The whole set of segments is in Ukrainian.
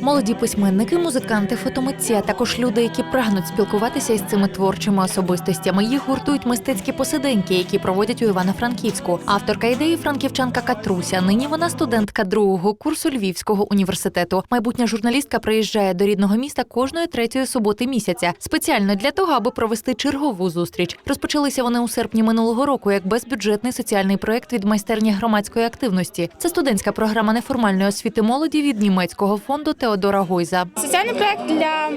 Молоді письменники, музиканти, фотомитці, а також люди, які прагнуть спілкуватися із цими творчими особистостями. Їх гуртують мистецькі посиденьки, які проводять у Івано-Франківську. Авторка ідеї франківчанка Катруся. Нині вона студентка другого курсу Львівського університету. Майбутня журналістка приїжджає до рідного міста кожної третьої суботи місяця, спеціально для того, аби провести чергову зустріч. Розпочалися вони у серпні минулого року як безбюджетний соціальний проект від майстерні громадської активності. Це студентська програма неформальної освіти молоді від німецького фонду Теодора Гойза. Соціальний проект для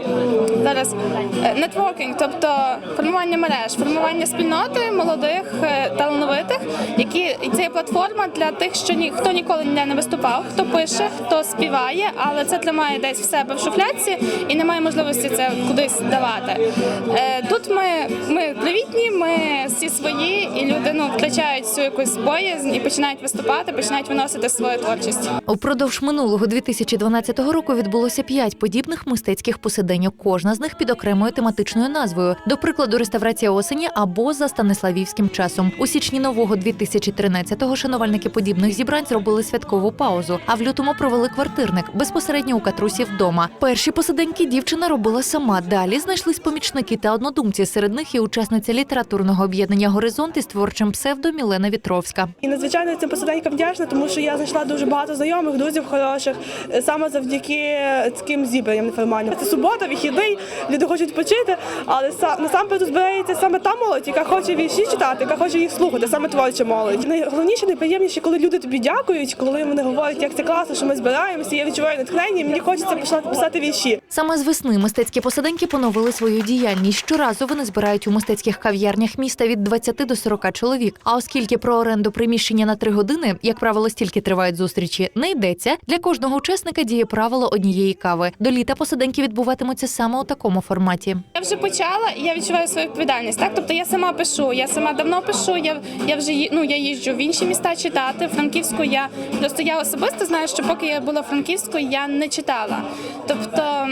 зараз е, нетворкінг, тобто формування мереж, формування спільноти молодих е, талановитих, які і це є платформа для тих, що ні хто ніколи ніде не виступав, хто пише, хто співає, але це тримає десь в себе в шуфляці і немає можливості це кудись давати. Е, Тут ми, ми привітні, ми всі свої, і люди ну втрачають всю якусь боязнь і починають виступати, починають виносити свою творчість. Упродовж минулого 2012 року відбулося п'ять подібних мистецьких посиденьок. Кожна з них під окремою тематичною назвою. До прикладу, реставрація осені або за станиславівським часом. У січні нового 2013-го шанувальники подібних зібрань зробили святкову паузу. А в лютому провели квартирник безпосередньо у Катрусі вдома. Перші посиденьки дівчина робила сама. Далі знайшлись помічники та однодумці. Серед них і учасниця літературного об'єднання Горизонт із творчим псевдо Мілена Вітровська. І надзвичайно цим посиденькам вдячна, тому що я знайшла дуже багато знайомих, друзів хороших, е, саме завдяки таким зібранням неформальним. Це субота, вихідний, люди хочуть почити, але са- насамперед збирається саме та молодь, яка хоче вірші читати, яка хоче їх слухати, саме творча молодь. Найголовніше, найприємніше, коли люди тобі дякують, коли вони говорять, як це класно, що ми збираємося. Я відчуваю натхнення, мені хочеться почати писати вірші. Саме з весни мистецькі посиденьки поновили свою діяльність. Щоразу вони збирають у мистецьких кав'ярнях міста від 20 до 40 чоловік. А оскільки про оренду приміщення на три години, як правило, стільки тривають зустрічі, не йдеться. Для кожного учасника діє правило однієї кави. До літа посиденьки відбуватимуться саме у такому форматі. Я вже почала, і я відчуваю свою відповідальність. Так, тобто я сама пишу, я сама давно пишу. Я я вже ну, я їжджу в інші міста читати. Франківську я просто я особисто знаю, що поки я була в Франківську, я не читала. Тобто,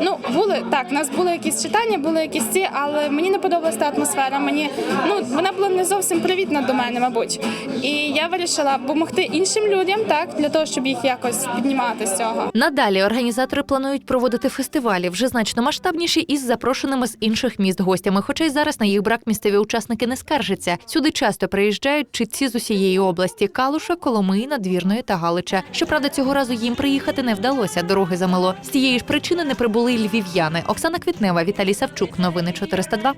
ну були так, у нас були якісь читання, були якісь ці, але мені не подобалася та атмосфера. Мені ну вона була не зовсім привітна до мене, мабуть. І я вирішила допомогти іншим людям, так для того, щоб їх якось піднімати з цього. Надалі організатори планують проводити фестивалі вже значно масштабніші із запрошеними з інших міст гостями. Хоча й зараз на їх брак місцеві учасники не скаржаться. Сюди часто приїжджають читці з усієї області Калуша, Коломиї, Надвірної та Галича. Щоправда, цього разу їм приїхати не вдалося. Дороги замело. З цієї ж причини не прибули й львів'яни. Оксана Квітнева, Віталій Савчук. Новини 402.